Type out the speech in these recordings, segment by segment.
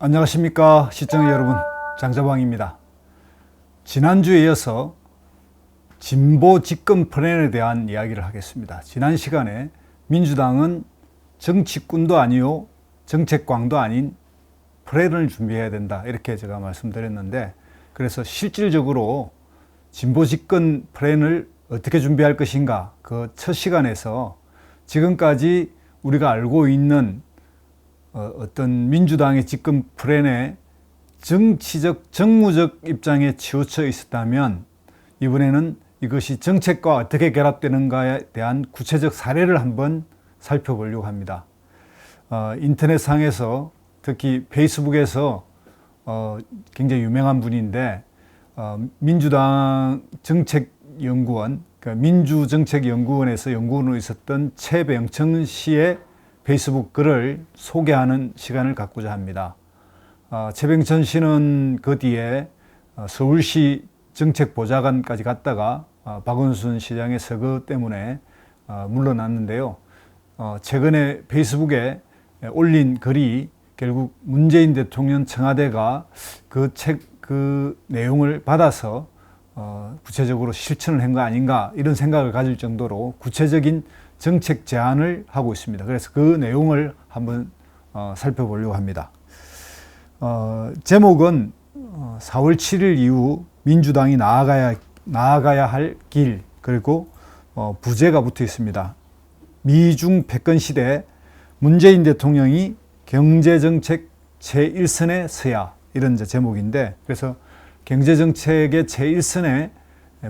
안녕하십니까 시청자 여러분 장자방입니다. 지난주에 이어서 진보 집권 플랜에 대한 이야기를 하겠습니다. 지난 시간에 민주당은 정치꾼도 아니요 정책광도 아닌 플랜을 준비해야 된다 이렇게 제가 말씀드렸는데 그래서 실질적으로 진보 집권 플랜을 어떻게 준비할 것인가 그 첫 시간에서 지금까지 우리가 알고 있는 어, 어떤 민주당의 집권 플랜에 정치적, 정무적 입장에 치우쳐 있었다면 이번에는 이것이 정책과 어떻게 결합되는가에 대한 구체적 사례를 한번 살펴보려고 합니다. 어, 인터넷상에서 특히 페이스북에서 어, 굉장히 유명한 분인데 어, 민주당 정책연구원, 그러니까 민주정책연구원에서 연구원으로 있었던 최병천 씨의 페이스북 글을 소개하는 시간을 갖고자 합니다. 어, 최병천 씨는 그 뒤에 어, 서울시 정책보좌관까지 갔다가 어, 박원순 시장의 서거 때문에 어, 물러났는데요. 어, 최근에 페이스북에 올린 글이 결국 문재인 대통령 청와대가 그 책, 그 내용을 받아서 어, 구체적으로 실천을 한 거 아닌가 이런 생각을 가질 정도로 구체적인 정책 제안을 하고 있습니다. 그래서 그 내용을 한번 어, 살펴보려고 합니다. 어, 제목은 어, 4월 7일 이후 민주당이 나아가야 나아가야 할 길 그리고 어, 부제가 붙어 있습니다. 미중 패권 시대 문재인 대통령이 경제 정책 제1선에 서야 이런 제목인데 그래서 경제 정책의 제1선에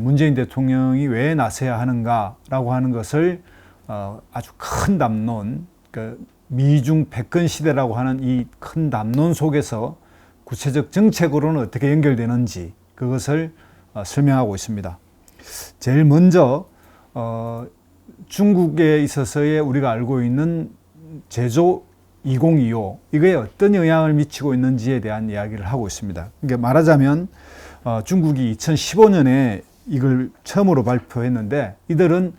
문재인 대통령이 왜 나서야 하는가라고 하는 것을 어, 아주 큰 담론, 그 미중 패권 시대라고 하는 이 큰 담론 속에서 구체적 정책으로는 어떻게 연결되는지 그것을 어, 설명하고 있습니다. 제일 먼저 어, 중국에 있어서의 우리가 알고 있는 제조 2025 이거에 어떤 영향을 미치고 있는지에 대한 이야기를 하고 있습니다. 그러니까 말하자면 어, 중국이 2015년에 이걸 처음으로 발표했는데 이들은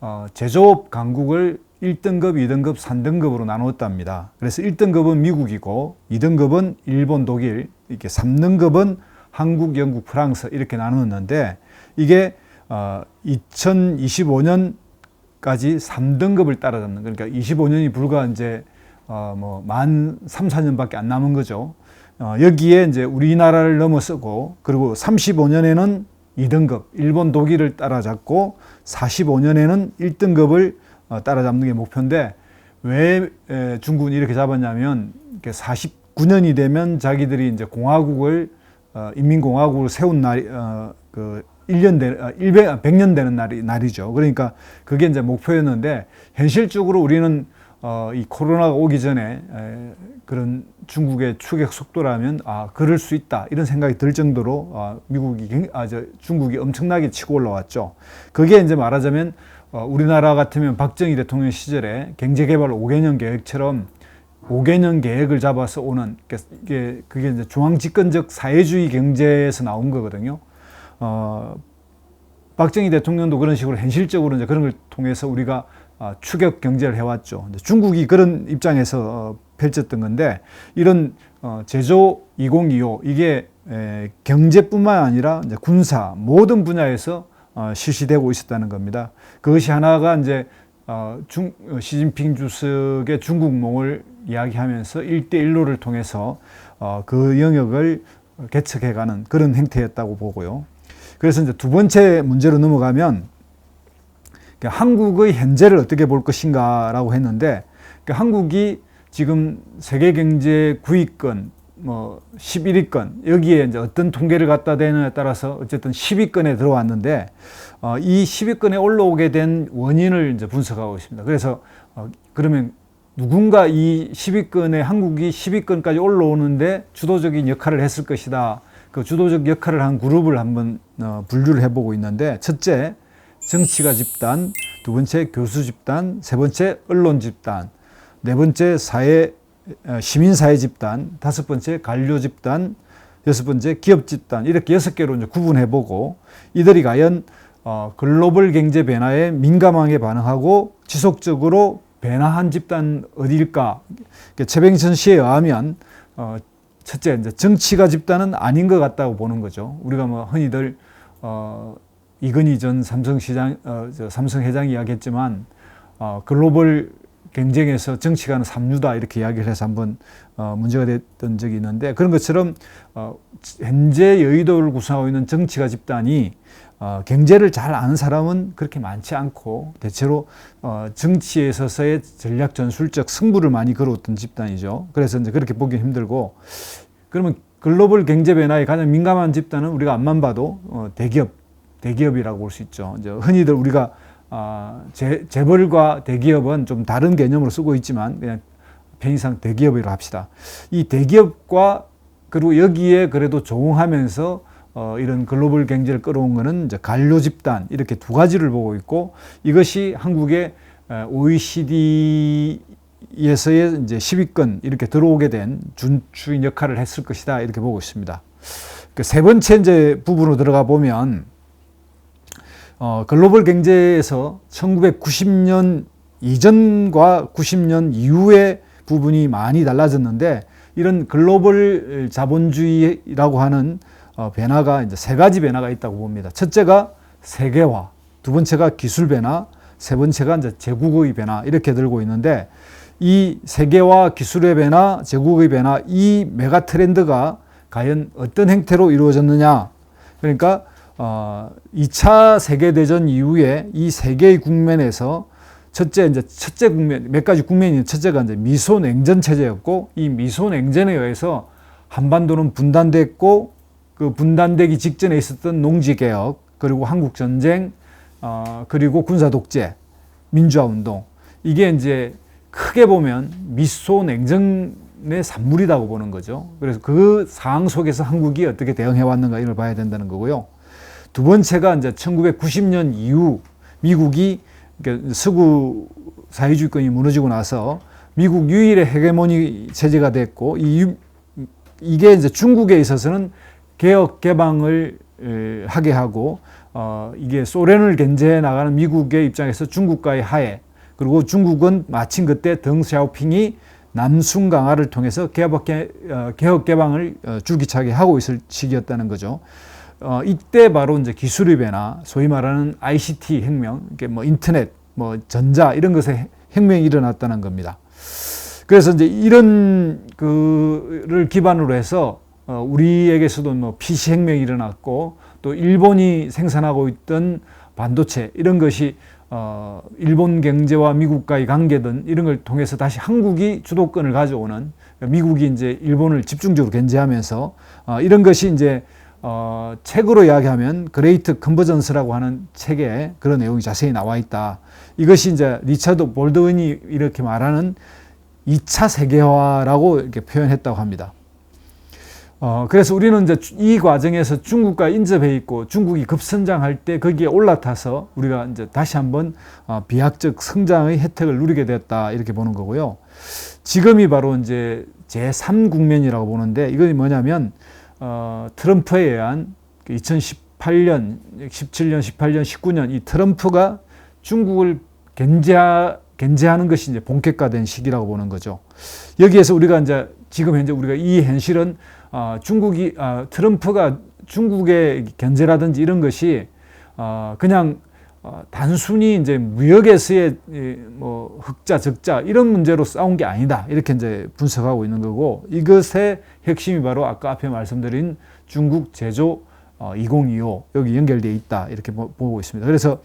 어, 제조업 강국을 1등급, 2등급, 3등급으로 나누었답니다. 그래서 1등급은 미국이고 2등급은 일본, 독일, 이렇게 3등급은 한국, 영국, 프랑스 이렇게 나누었는데 이게 어, 2025년까지 3등급을 따라잡는 그러니까 25년이 불과 이제 어, 뭐만 3, 4년밖에 안 남은 거죠. 어, 여기에 이제 우리나라를 넘어서고 그리고 35년에는 2등급 일본 독일을 따라잡고 45년에는 1등급을 어, 따라잡는 게 목표인데 왜 에, 중국은 이렇게 잡았냐면 49년이 되면 자기들이 이제 공화국을 어, 인민공화국을 세운 날이 어, 그 1년 되, 어, 100, 100년 되는 날이 날이죠. 그러니까 그게 이제 목표였는데 현실적으로 우리는 어, 이 코로나가 오기 전에 에, 그런 중국의 추격 속도라면 아 그럴 수 있다 이런 생각이 들 정도로 아, 미국이 아 저 중국이 엄청나게 치고 올라왔죠. 그게 이제 말하자면 어, 우리나라 같으면 박정희 대통령 시절에 경제개발 5개년 계획처럼 5개년 계획을 잡아서 오는 이게 그게 이제 중앙집권적 사회주의 경제에서 나온 거거든요. 어, 박정희 대통령도 그런 식으로 현실적으로 이제 그런 걸 통해서 우리가 어, 추격 경제를 해왔죠. 중국이 그런 입장에서 어, 펼쳤던 건데 이런 어, 제조 2025 이게 에, 경제뿐만 아니라 군사 모든 분야에서 어, 실시되고 있었다는 겁니다. 그것이 하나가 이제 어, 중, 어, 시진핑 주석의 중국몽을 이야기하면서 일대일로를 통해서 어, 그 영역을 개척해가는 그런 행태였다고 보고요. 그래서 이제 두 번째 문제로 넘어가면 한국의 현재를 어떻게 볼 것인가라고 했는데 그러니까 한국이 지금 세계 경제 9위권 뭐 11위권 여기에 이제 어떤 통계를 갖다 대느냐에 따라서 어쨌든 10위권에 들어왔는데 어, 이 10위권에 올라오게 된 원인을 이제 분석하고 있습니다. 그래서 어, 그러면 누군가 이 10위권에 한국이 10위권까지 올라오는데 주도적인 역할을 했을 것이다. 그 주도적 역할을 한 그룹을 한번 어, 분류를 해보고 있는데 첫째 정치가 집단, 두 번째 교수 집단, 세 번째 언론 집단, 네 번째 사회 어, 시민사회 집단, 다섯 번째 관료 집단, 여섯 번째 기업 집단 이렇게 여섯 개로 이제 구분해보고 이들이 과연 어, 글로벌 경제 변화에 민감하게 반응하고 지속적으로 변화한 집단 어디일까? 최병천 씨에 의하면 어, 첫째 이제 정치가 집단은 아닌 것 같다고 보는 거죠. 우리가 뭐 흔히들 어, 이건희 전 삼성 시장 어, 저 삼성 회장이 이야기했지만 어, 글로벌 경쟁에서 정치가는 삼류다 이렇게 이야기를 해서 한번 어, 문제가 됐던 적이 있는데 그런 것처럼 어, 현재 여의도를 구성하고 있는 정치가 집단이 어, 경제를 잘 아는 사람은 그렇게 많지 않고 대체로 어, 정치에 있어서의 전략 전술적 승부를 많이 걸어왔던 집단이죠. 그래서 이제 그렇게 보기 힘들고 그러면 글로벌 경제 변화에 가장 민감한 집단은 우리가 앞만 봐도 어, 대기업 대기업이라고 볼 수 있죠. 이제 흔히들 우리가 아, 재, 재벌과 대기업은 좀 다른 개념으로 쓰고 있지만 그냥 편의상 대기업이라고 합시다. 이 대기업과 그리고 여기에 그래도 조응하면서 어, 이런 글로벌 경제를 끌어온 이제 관료 집단 이렇게 두 가지를 보고 있고 이것이 한국의 OECD에서의 이제 10위권 이렇게 들어오게 된 준추인 역할을 했을 것이다 이렇게 보고 있습니다. 그 세 번째 이제 부분으로 들어가 보면 어, 글로벌 경제에서 1990년 이전과 90년 이후의 부분이 많이 달라졌는데 이런 글로벌 자본주의라고 하는 어, 변화가 이제 세 가지 변화가 있다고 봅니다. 첫째가 세계화, 두 번째가 기술 변화, 세 번째가 이제 제국의 변화 이렇게 들고 있는데 이 세계화, 기술의 변화, 제국의 변화 이 메가 트렌드가 과연 어떤 행태로 이루어졌느냐? 그러니까 어, 2차 세계대전 이후에 이 세계의 국면에서 첫째 이제 첫째 국면 몇 가지 국면이 첫째가 이제 미소 냉전 체제였고 이 미소 냉전에 의해서 한반도는 분단됐고 그 분단되기 직전에 있었던 농지 개혁 그리고 한국 전쟁 어, 그리고 군사 독재 민주화 운동 이게 이제 크게 보면 미소 냉전의 산물이라고 보는 거죠. 그래서 그 상황 속에서 한국이 어떻게 대응해 왔는가 이걸 봐야 된다는 거고요. 두 번째가 이제 1990년 이후 미국이 서구 사회주의권이 무너지고 나서 미국 유일의 헤게모니 체제가 됐고 이 이게 이제 중국에 있어서는 개혁 개방을 하게 하고 어 이게 소련을 견제해 나가는 미국의 입장에서 중국과의 하해 그리고 중국은 마침 그때 덩샤오핑이 남순 강화를 통해서 개혁, 어, 개방을 어, 줄기차게 하고 있을 시기였다는 거죠. 어, 이때 바로 이제 변화, 소위 말하는 ICT 혁명, 이게 뭐 인터넷, 뭐 전자 이런 것의 혁명이 일어났다는 겁니다. 그래서 이제 이런 그를 기반으로 해서 어, 우리에게서도 뭐 PC 혁명이 일어났고 또 일본이 생산하고 있던 반도체 이런 것이 어, 일본 경제와 미국과의 관계든 이런 걸 통해서 다시 한국이 주도권을 가져오는 미국이 이제 일본을 집중적으로 견제하면서 어, 이런 것이 이제 어, 책으로 이야기하면 그레이트 컨버전스라고 하는 책에 그런 내용이 자세히 나와 있다. 이것이 이제 리차드 볼드윈이 이렇게 말하는 2차 세계화라고 이렇게 표현했다고 합니다. 어, 그래서 우리는 이제 이 과정에서 중국과 인접해 있고 중국이 급성장할 때 거기에 올라타서 우리가 이제 다시 한번 어, 비약적 성장의 혜택을 누리게 됐다 이렇게 보는 거고요. 지금이 바로 이제 제3국면이라고 보는데 이건 뭐냐면 어, 트럼프에 의한 2018년, 17년, 18년, 19년 이 트럼프가 중국을 견제하, 견제하는 것이 이제 본격화된 시기라고 보는 거죠. 여기에서 우리가 이제 지금 현재 우리가 이 현실은 어, 중국이 어, 트럼프가 중국의 견제라든지 이런 것이 어, 그냥 어, 단순히 이제 무역에서의 이, 뭐 흑자 적자 이런 문제로 싸운 게 아니다 이렇게 이제 분석하고 있는 거고 이것의 핵심이 바로 아까 앞에 말씀드린 중국 제조 어, 2025 여기 연결되어 있다 이렇게 보, 보고 있습니다. 그래서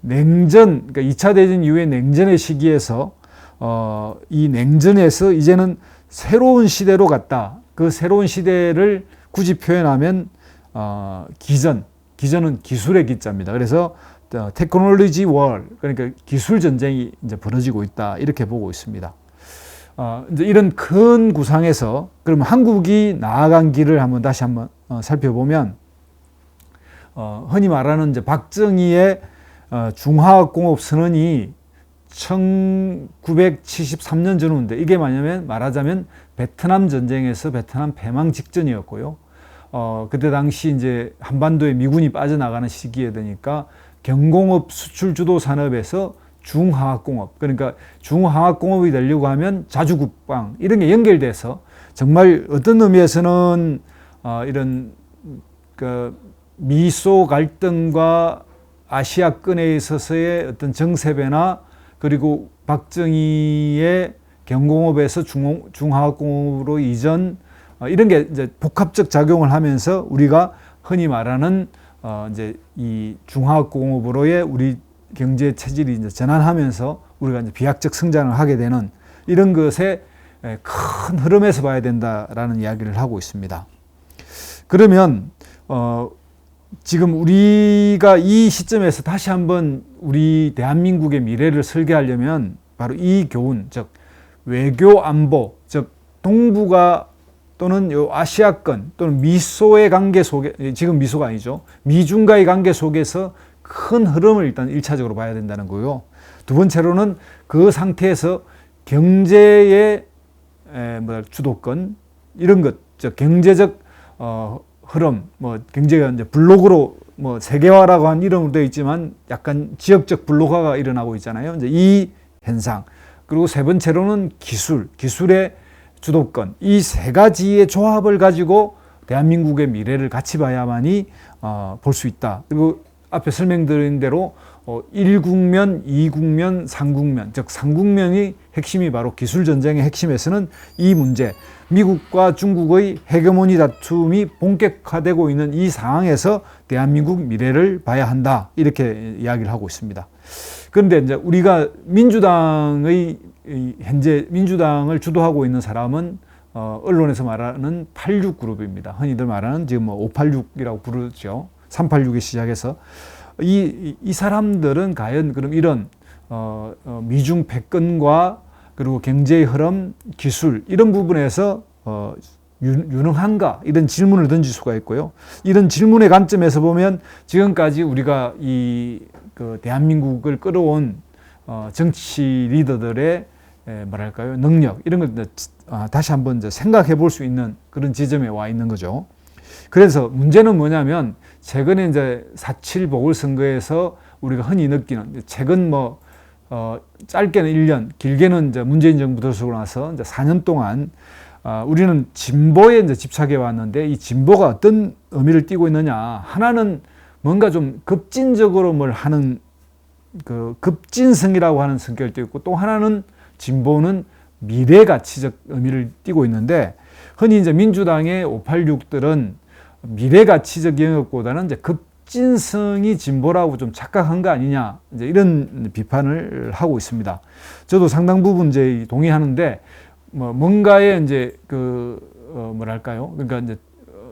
냉전 그러니까 2차 대전 이후에 냉전의 시기에서 어, 이 냉전에서 이제는 새로운 시대로 갔다. 그 새로운 시대를 굳이 표현하면 어, 기전 기전은 기술의 기자입니다. 그래서 테크놀로지 월 그러니까 기술 전쟁이 이제 벌어지고 있다 이렇게 보고 있습니다. 어, 이제 이런 큰 구상에서 그러면 한국이 나아간 길을 한번 다시 한번 어, 살펴보면 어, 흔히 말하는 이제 박정희의 어, 중화학공업 선언이 1973년 전후인데 이게 뭐냐면 말하자면 베트남 전쟁에서 베트남 패망 직전이었고요. 어, 그때 당시 이제 한반도에 미군이 빠져나가는 시기에 되니까 경공업 수출 주도 산업에서 중화학공업 그러니까 중화학공업이 되려고 하면 자주국방 이런 게 연결돼서 정말 어떤 의미에서는 어, 이런 그 미소 갈등과 아시아권에 있어서의 어떤 정세 변화 그리고 박정희의 경공업에서 중, 중화학공업으로 이전 어, 이런 게 이제 복합적 작용을 하면서 우리가 흔히 말하는 어, 이제 이 중화학 공업으로의 우리 경제 체질이 이제 전환하면서 우리가 이제 비약적 성장을 하게 되는 이런 것의 큰 흐름에서 봐야 된다라는 이야기를 하고 있습니다. 그러면 어 지금 우리가 이 시점에서 다시 한번 우리 대한민국의 미래를 설계하려면 바로 이 교훈, 즉 외교 안보, 즉 동북아 또는 요 아시아권 또는 미소의 관계 속에 지금 미소가 아니죠. 미중과의 관계 속에서 큰 흐름을 일단 일차적으로 봐야 된다는 거고요. 두 번째로는 그 상태에서 경제의 에, 뭐 주도권 이런 것, 즉 경제적 어, 흐름, 뭐 경제가 이제 블록으로 뭐 세계화라고 한 이름으로 되어 있지만 약간 지역적 블록화가 일어나고 있잖아요. 이제 이 현상. 그리고 세 번째로는 기술, 기술의 주도권. 이 세 가지의 조합을 가지고 대한민국의 미래를 같이 봐야만이 어, 볼 수 있다. 그리고 앞에 설명드린 대로 어, 1국면, 2국면, 3국면, 즉 3국면이 핵심이 바로 기술 전쟁의 핵심에서는 이 문제, 미국과 중국의 헤게모니 다툼이 본격화되고 있는 이 상황에서 대한민국 미래를 봐야 한다. 이렇게 이야기를 하고 있습니다. 그런데 이제 우리가 민주당의 현재 민주당을 주도하고 있는 사람은 어, 언론에서 말하는 86 그룹입니다. 흔히들 말하는 지금 뭐 586이라고 부르죠. 386에 시작해서 이, 이 사람들은 과연 그럼 이런 어, 어, 미중 패권과 그리고 경제의 흐름, 기술 이런 부분에서 어, 유능한가 이런 질문을 던질 수가 있고요. 이런 질문의 관점에서 보면 지금까지 우리가 이 그 대한민국을 끌어온 어, 정치 리더들의 에, 뭐랄까요 능력 이런 걸 아, 다시 한번 생각해 볼 수 있는 그런 지점에 와 있는 거죠. 그래서 문제는 뭐냐면 최근에 이제 4.7 보궐선거에서 우리가 흔히 느끼는 최근 뭐 어, 짧게는 1년, 길게는 이제 문재인 정부 들어서고 나서 이제 4년 동안 어, 우리는 진보에 이제 집착해 왔는데 이 진보가 어떤 의미를 띠고 있느냐. 하나는 뭔가 좀 급진적으로 뭘 하는 그 급진성이라고 하는 성격도 있고 또 하나는 진보는 미래 가치적 의미를 띠고 있는데 흔히 이제 민주당의 586들은 미래 가치적 영역보다는 이제 급 급진성이 진보라고 좀 착각한 거 아니냐 이제 이런 비판을 하고 있습니다. 저도 상당 부분 이제 동의하는데 뭐 뭔가에 이제 그 어 뭐랄까요? 그러니까 이제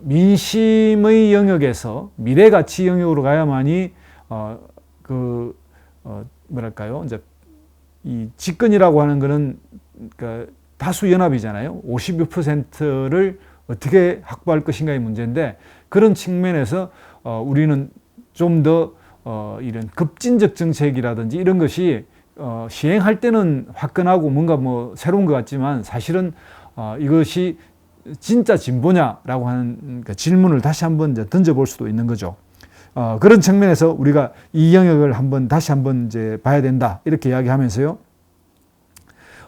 민심의 영역에서 미래 가치 영역으로 가야만이 어 그 어 뭐랄까요? 이제 이 집권이라고 하는 거는 그러니까 다수 연합이잖아요. 50여 퍼센트를 어떻게 확보할 것인가의 문제인데 그런 측면에서 어, 우리는 좀더 어, 이런 급진적 정책이라든지 이런 것이 어, 시행할 때는 화끈하고 뭔가 뭐 새로운 것 같지만 사실은 어, 이것이 진짜 진보냐라고 하는 그 질문을 다시 한번 이제 던져볼 수도 있는 거죠. 어, 그런 측면에서 우리가 이 영역을 한번 다시 한번 이제 봐야 된다 이렇게 이야기하면서요.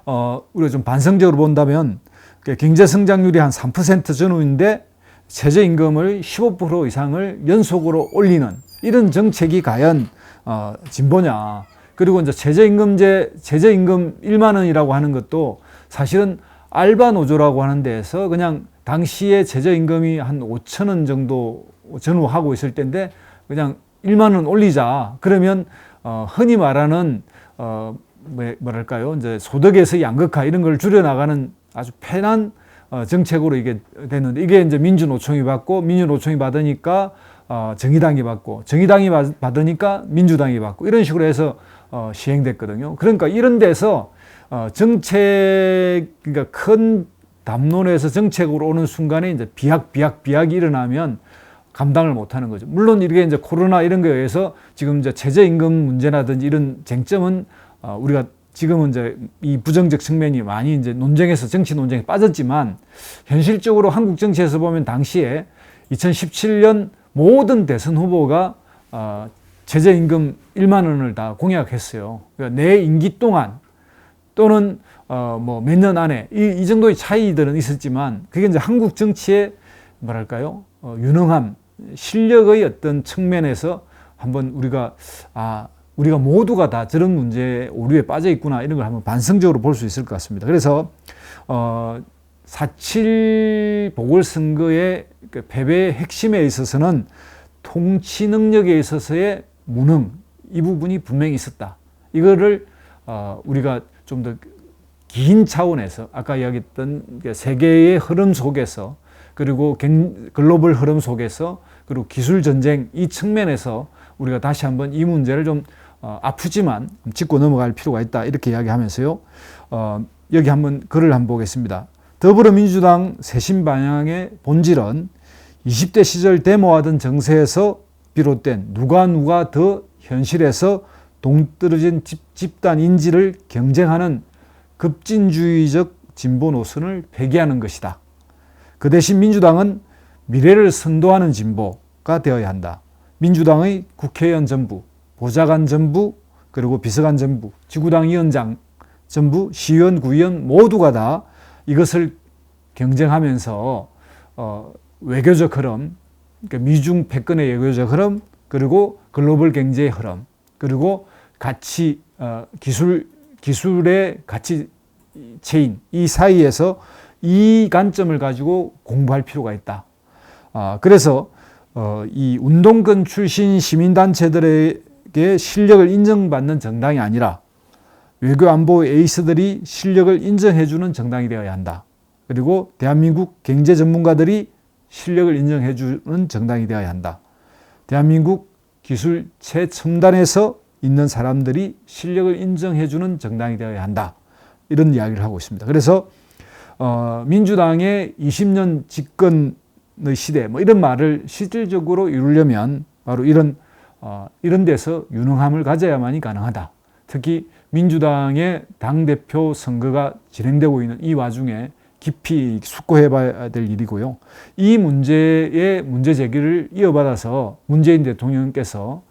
어, 우리가 좀 반성적으로 본다면 그 경제 성장률이 한 3% 전후인데 최저 임금을 15% 이상을 연속으로 올리는 이런 정책이 과연 어, 진보냐. 그리고 이제 최저임금제, 최저임금 1만 원이라고 하는 것도 사실은 알바 노조라고 하는 데에서 그냥 당시에 최저 임금이 한 5천 원 정도 전후하고 있을 때인데 그냥 1만 원 올리자. 그러면 어, 흔히 말하는 어, 뭐, 뭐랄까요? 이제 소득에서 양극화 이런 걸 줄여 나가는 아주 편한 어, 정책으로 이게 됐는데 이게 이제 민주노총이 받고 민주노총이 받으니까 어, 정의당이 받고 정의당이 받으니까 민주당이 받고 이런 식으로 해서 어, 시행됐거든요. 그러니까 이런 데서 어, 정책 그러니까 큰 담론에서 정책으로 오는 순간에 이제 비약 비약 비약이 일어나면 감당을 못 하는 거죠. 물론 이게 이제 코로나 이런 거에 의해서 지금 이제 최저임금 문제라든지 이런 쟁점은 어, 우리가 지금은 이제 이 부정적 측면이 많이 이제 논쟁에서 정치 논쟁에 빠졌지만 현실적으로 한국 정치에서 보면 당시에 2017년 모든 대선 후보가 어, 최저임금 1만 원을 다 공약했어요. 그러니까 내 임기 동안 또는 어 뭐 몇 년 안에 이, 이 정도의 차이들은 있었지만 그게 이제 한국 정치의 뭐랄까요 어, 유능함 실력의 어떤 측면에서 한번 우리가 아 우리가 모두가 다 저런 문제 오류에 빠져 있구나 이런 걸 한번 반성적으로 볼 수 있을 것 같습니다. 그래서 어 4.7 보궐선거의 그 패배의 핵심에 있어서는 통치 능력에 있어서의 무능 이 부분이 분명히 있었다. 이거를 어 우리가 좀 더 긴 차원에서 아까 이야기했던 그 세계의 흐름 속에서 그리고 글로벌 흐름 속에서 그리고 기술 전쟁 이 측면에서 우리가 다시 한번 이 문제를 좀 어, 아프지만 짚고 넘어갈 필요가 있다 이렇게 이야기하면서요. 어, 여기 한번 글을 한번 보겠습니다. 더불어민주당 쇄신 방향의 본질은 20대 시절 데모하던 정세에서 비롯된 누가 누가 더 현실에서 동떨어진 집단 인지를 경쟁하는 급진주의적 진보 노선을 폐기하는 것이다. 그 대신 민주당은 미래를 선도하는 진보가 되어야 한다. 민주당의 국회의원 전부, 보좌관 전부, 그리고 비서관 전부, 지구당 위원장 전부, 시의원, 구의원 모두가 다 이것을 경쟁하면서 어, 외교적 흐름, 그러니까 미중 패권의 외교적 흐름, 그리고 글로벌 경제의 흐름, 그리고 가치 어, 기술 기술의 가치 체인 이 사이에서 이 관점을 가지고 공부할 필요가 있다. 아, 그래서 어, 이 운동권 출신 시민단체들에게 실력을 인정받는 정당이 아니라 외교 안보 에이스들이 실력을 인정해주는 정당이 되어야 한다. 그리고 대한민국 경제 전문가들이 실력을 인정해주는 정당이 되어야 한다. 대한민국 기술 최첨단에서 있는 사람들이 실력을 인정해주는 정당이 되어야 한다. 이런 이야기를 하고 있습니다. 그래서 어, 민주당의 20년 집권의 시대 뭐 이런 말을 실질적으로 이루려면 바로 이런 어, 이런 데서 유능함을 가져야만이 가능하다. 특히 민주당의 당 대표 선거가 진행되고 있는 이 와중에 깊이 숙고해 봐야 될 일이고요. 이 문제의 문제 제기를 이어받아서 문재인 대통령께서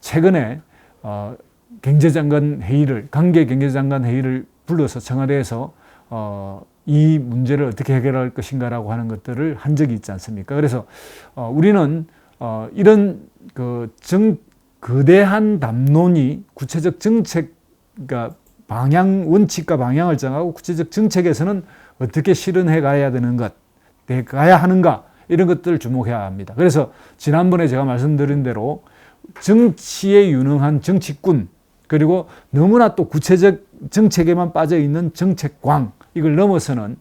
최근에 어, 경제장관 회의를 관계 경제장관 회의를 불러서 청와대에서 어, 이 문제를 어떻게 해결할 것인가라고 하는 것들을 한 적이 있지 않습니까? 그래서 어, 우리는 어, 이런 그 정, 거대한 담론이 구체적 정책, 그러니까 방향, 원칙과 방향을 정하고 구체적 정책에서는 어떻게 실현해 가야 되는 것, 가야 하는가, 이런 것들을 주목해야 합니다. 그래서 지난번에 제가 말씀드린 대로 정치에 유능한 정치꾼, 그리고 너무나 또 구체적 정책에만 빠져 있는 정책광, 이걸 넘어서는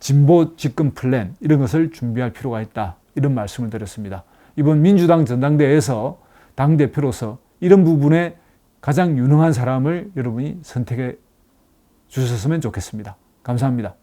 진보 집권 플랜, 이런 것을 준비할 필요가 있다. 이런 말씀을 드렸습니다. 이번 민주당 전당대회에서 당 대표로서 이런 부분에 가장 유능한 사람을 여러분이 선택해 주셨으면 좋겠습니다. 감사합니다.